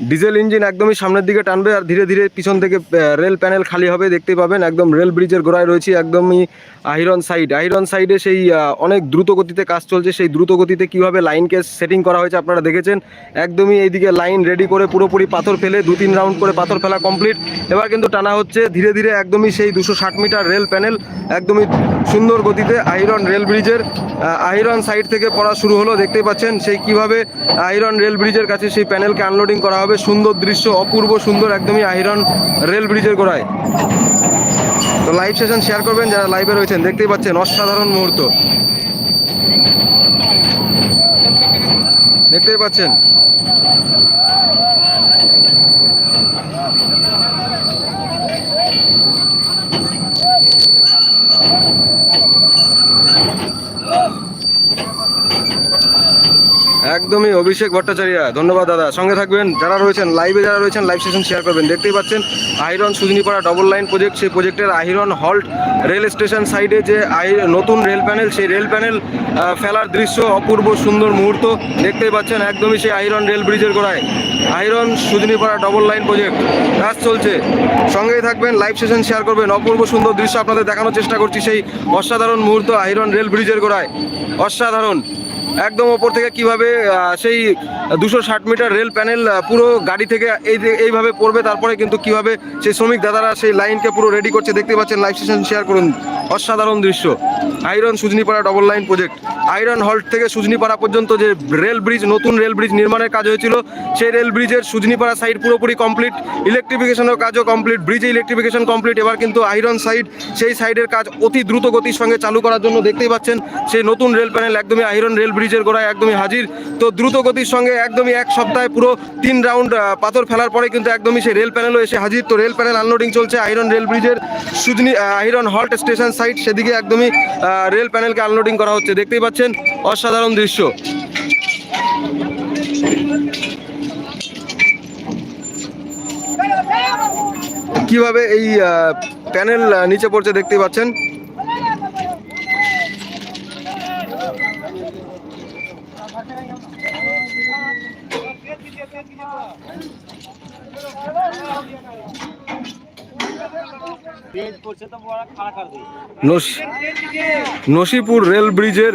Diesel engine একদমই সামনের দিকে টানবে আর ধীরে ধীরে পিছন থেকে রেল প্যানেল খালি হবে, দেখতেই পাবেন, একদম রেল ব্রিজের গোড়ায় রয়েছে একদমই আহিরন সাইড। আহিরন সাইডে সেই অনেক দ্রুত গতিতে কাজ চলছে, সেই দ্রুত গতিতে কীভাবে লাইনকে সেটিং করা হয়েছে আপনারা দেখেছেন। একদমই এইদিকে লাইন রেডি করে পুরোপুরি পাথর ফেলে, দু তিন রাউন্ড করে পাথর ফেলা কমপ্লিট এবার কিন্তু টানা হচ্ছে, ধীরে ধীরে একদমই সেই দুশো ষাট মিটার রেল প্যানেল, একদমই সুন্দর গতিতে আহিরন রেল ব্রিজের আহিরন সাইড থেকে পড়া শুরু হলো। দেখতেই পাচ্ছেন, সেই কীভাবে আইরন রেল ব্রিজের কাছে সেই প্যানেলকে আনলোডিং করা হবে সুন্দর দৃশ্য, অপূর্ব সুন্দর, একদমই আইরন রেল ব্রিজের গোড়ায়। তো লাইভ সেশন শেয়ার করবেন, যারা লাইভে রয়েছেন, দেখতেই পাচ্ছেন অসাধারণ মুহূর্ত। দেখতেই পাচ্ছেন। একদমই অভিষেক ভট্টাচার্য। ধন্যবাদ দাদা। সঙ্গে থাকবেন যারা রয়েছেন লাইভে যারা রয়েছেন লাইভ সেশন শেয়ার করবেন। দেখতেই পাচ্ছেন Ahiran Sujnipara double line project সেই প্রজেক্টের আইরন হল্ট রেল স্টেশন সাইডে যে নতুন রেল প্যানেল সেই রেল প্যানেল ফেলার দৃশ্য, অপূর্ব সুন্দর মুহূর্ত। দেখতেই পাচ্ছেন, একদমই সেই আইরন রেল ব্রিজের গোড়ায়। Ahiran Sujnipara double line project কাজ চলছে। সঙ্গেই থাকবেন লাইভ সেশন শেয়ার করবেন। অপূর্ব সুন্দর দৃশ্য আপনাদের দেখানোর চেষ্টা করছি, সেই অসাধারণ মুহূর্ত আইরন রেল ব্রিজের গোড়ায়। অসাধারণ। একদম ওপর থেকে কীভাবে সেই দুশো ষাট মিটার রেল প্যানেল পুরো গাড়ি থেকে এই এইভাবে পড়বে, তারপরে কিন্তু কীভাবে সেই শ্রমিক দাদারা সেই লাইনকে পুরো রেডি করছে, দেখতে পাচ্ছেন লাইভ সেশন শেয়ার করুন। অসাধারণ দৃশ্য। Ahiran Sujnipara double line project Ahiran halt থেকে সুজনিপাড়া পর্যন্ত যে রেল ব্রিজ নতুন রেল ব্রিজ নির্মাণের কাজ হয়েছিল, সেই রেল ব্রিজের সুজনিপাড়া সাইড পুরোপুরি কমপ্লিট ইলেকট্রিফিকেশনের কাজও কমপ্লিট ব্রিজে ইলেকট্রিফিকেশন কমপ্লিট এবার কিন্তু আইরন সাইড সেই সাইডের কাজ অতি দ্রুত গতির সঙ্গে চালু করার জন্য দেখতেই পাচ্ছেন, সেই নতুন রেল প্যানেল একদমই আইরন রেল ব্রিজের গোড়ায় একদমই হাজির। তো দ্রুত গতির সঙ্গে একদমই এক সপ্তাহে পুরো তিন রাউন্ড পাথর ফেলার পরে কিন্তু একদমই সেই রেল প্যানেলও এসে হাজির। তো রেল প্যানেল আনলোডিং চলছে আইরন রেল ব্রিজের Sujni Ahiran halt station side, সেদিকে একদমই রেল প্যানেলকে আনলোডিং করা হচ্ছে। দেখতেই পাচ্ছেন, অসাধারণ দৃশ্য। কীভাবে এই প্যানেল নিচে পড়ছে দেখতেই পাচ্ছেন? নসিপুর রেল ব্রিজের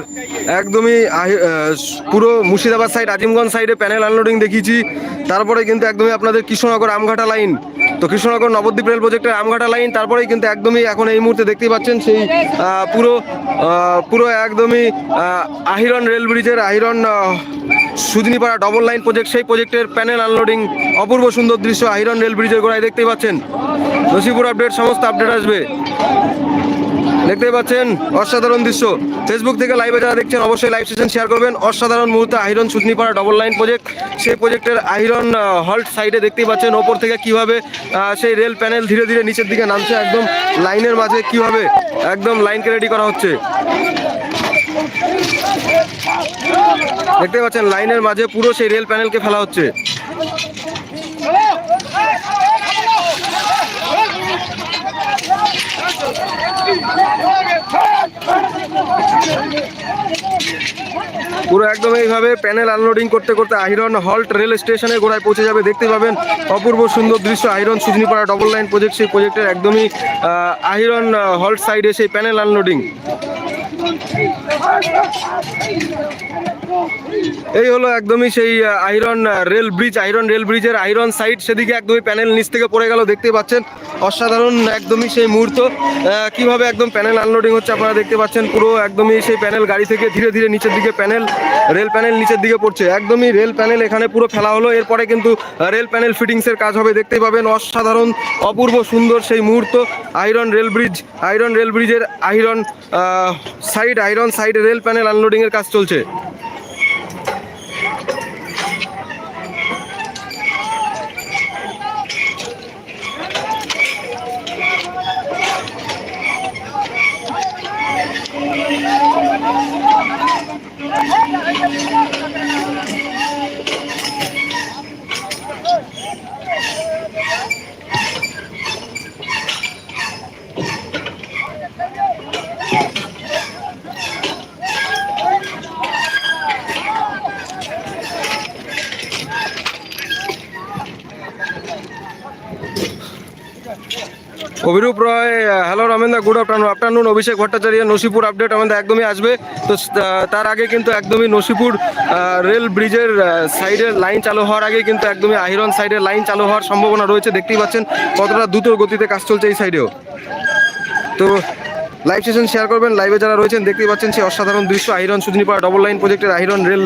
একদমই পুরো মুর্শিদাবাদ সাইড আজিমগঞ্জ সাইডে প্যানেল আনলোডিং দেখিয়েছি। তারপরে কিন্তু একদমই আপনাদের কৃষ্ণনগর আমঘাটা লাইন তো কৃষ্ণনগর নবদ্বীপ রেল প্রজেক্টের আমঘাটা লাইন তারপরেই কিন্তু একদমই এখন এই মুহূর্তে দেখতেই পাচ্ছেন সেই পুরো পুরো একদমই আহিরন রেল ব্রিজের আহিরন আহ, সুজনিপাড়া ডবল লাইন প্রজেক্ট সেই প্রজেক্টের প্যানেল আনলোডিং অপূর্ব সুন্দর দৃশ্য আহিরন রেল ব্রিজের গোড়ায় দেখতেই পাচ্ছেন। নসিপুর আপডেট সমস্ত আপডেট আসবে। দেখতেই পাচ্ছেন অসাধারণ দৃশ্য। ফেসবুক থেকে লাইভে যারা দেখছেন অবশ্যই লাইভ সেশন শেয়ার করবেন। অসাধারণ মুহূর্তে Ahiran Sujnipara double line project সেই প্রজেক্টের আইরন হল্ট সাইডে দেখতেই পাচ্ছেন ওপর থেকে কীভাবে সেই রেল প্যানেল ধীরে ধীরে নিচের দিকে নামছে একদম লাইনের মাঝে কীভাবে একদম লাইনকে রেডি করা হচ্ছে। দেখতে পাচ্ছেন, লাইনের মাঝে পুরো সেই রেল প্যানেলকে ফেলা হচ্ছে। পুরো একদম এইভাবে প্যানেল আনলোডিং করতে করতে আইরন হল্ট রেল স্টেশনে গোড়ায় পৌঁছে যাবে। দেখতে পাবেন অপূর্ব সুন্দর দৃশ্য Ahiran Sujnipara double line project সেই প্রজেক্টের একদমই আইরন হল্ট সাইডে সেই প্যানেল আনলোডিং এই হলো একদমই সেই আহ, Ahiran rail bridge Ahiran rail ব্রিজের আইরন সাইড সেদিকে একদমই প্যানেল নিচ থেকে পড়ে গেল দেখতে পাচ্ছেন। অসাধারণ একদমই সেই মুহূর্ত। কীভাবে একদম প্যানেল আনলোডিং হচ্ছে আপনারা দেখতে পাচ্ছেন পুরো একদমই সেই প্যানেল গাড়ি থেকে ধীরে ধীরে নিচের দিকে প্যানেল রেল প্যানেল নিচের দিকে পড়ছে। একদমই রেল প্যানেল এখানে পুরো ফেলা হলো এরপরে কিন্তু রেল প্যানেল ফিটিংসের কাজ হবে। দেখতে পাবেন অসাধারণ অপূর্ব সুন্দর সেই মুহূর্ত। Ahiran rail bridge Ahiran rail ব্রিজের Ahiran side Ahiran side rail panel unloading এর কাজ চলছে। Abhirup Roy hello রমেন্দা good afternoon afternoon Abhishek Bhattacharya, Nasipur update আমাদের একদমই আসবে। তো তার আগে কিন্তু একদমই নসিপুর রেল ব্রিজের সাইডের লাইন চালু হওয়ার আগে কিন্তু একদমই আহিরন সাইডের লাইন চালু হওয়ার সম্ভাবনা রয়েছে। দেখতেই পাচ্ছেন কতটা দ্রুত গতিতে কাজ চলছে এই সাইডেও তো লাইভ সেশন শেয়ার করবেন। লাইভে যারা রয়েছেন, দেখতেই পাচ্ছেন সেই অসাধারণ দৃশ্য। আহিরন সুজনিপাড়া ডবল লাইন প্রজেক্টের আহিরন রেল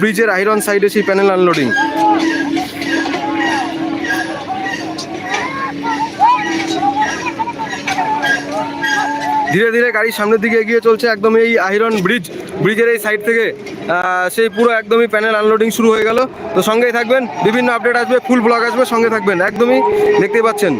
ব্রিজের আহিরন সাইডে সেই প্যানেল আনলোডিং ধীরে ধীরে গাড়ির সামনের দিকে এগিয়ে চলছে একদম এই আইরন ব্রিজ। ব্রিজের এই সাইড থেকে সেই পুরো একদমই প্যানেল আনলোডিং শুরু হয়ে গেল। তো সঙ্গেই থাকবেন, বিভিন্ন আপডেট আসবে ফুল ব্লগ আসবে, সঙ্গে থাকবেন, একদমই দেখতে পাচ্ছেন।